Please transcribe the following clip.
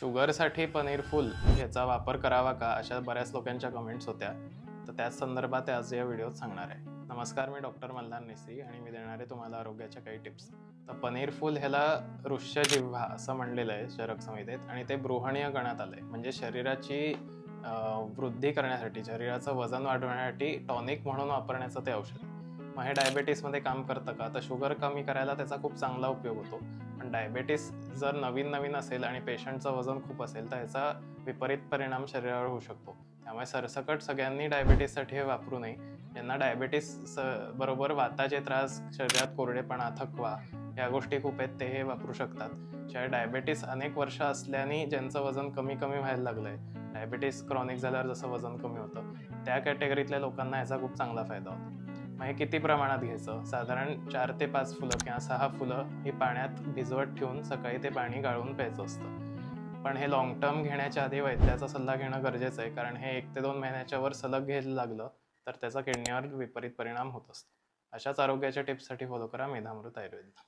शुगरसाठी पनीर फुल ह्याचा वापर करावा का? अशा बऱ्याच लोकांच्या कमेंट्स होत्या. तर त्याच संदर्भात आज या व्हिडिओत सांगणार आहे. नमस्कार मी डॉक्टर मल्हार नेसरी आणि मी देणार आहे तुम्हाला आरोग्याच्या काही टिप्स. तर पनीर फुल ह्याला ऋष्य जिव्हा असं म्हणलेलं आहे शरक संहितेत आणि ते बृहणीय गणात आहे म्हणजे शरीराची वृद्धी करण्यासाठी शरीराचं वजन वाढवण्यासाठी टॉनिक म्हणून वापरण्याचं ते औषध मग हे डायबेटीसमध्ये काम करतं का? तर शुगर कमी करायला त्याचा खूप चांगला उपयोग होतो. पण डायबेटीस जर नवीन नवीन असेल आणि पेशंटचं वजन खूप असेल तर ह्याचा विपरीत परिणाम शरीरावर होऊ शकतो. त्यामुळे सरसकट सगळ्यांनी डायबेटीससाठी हे वापरू नये. ज्यांना डायबेटीस बरोबर वाताचे त्रास शरीरात कोरडेपणा थकवा या गोष्टी खूप आहेत ते हे वापरू शकतात. शिवाय डायबेटीस अनेक वर्ष असल्याने ज्यांचं वजन कमी कमी व्हायला लागलं आहे डायबेटीस क्रॉनिक झाल्यावर जसं वजन कमी होतं त्या कॅटेगरीतल्या लोकांना याचा खूप चांगला फायदा होतो. मग हे किती प्रमाणात घ्यायचं? साधारण चार ते पाच फुलं किंवा सहा फुलं ही पाण्यात भिजवत ठेवून सकाळी ते पाणी गाळून प्यायचं असतं. पण हे लॉंग टर्म घेण्याच्या आधी वैद्याचा सल्ला घेणं गरजेचं आहे कारण हे एक ते दोन महिन्याच्या वर सलग घ्यायला लागलं तर त्याचा किडनीवर विपरीत परिणाम होत असतो. अशाच आरोग्याच्या टिप्ससाठी फॉलो करा मेधामृत आयुर्वेद.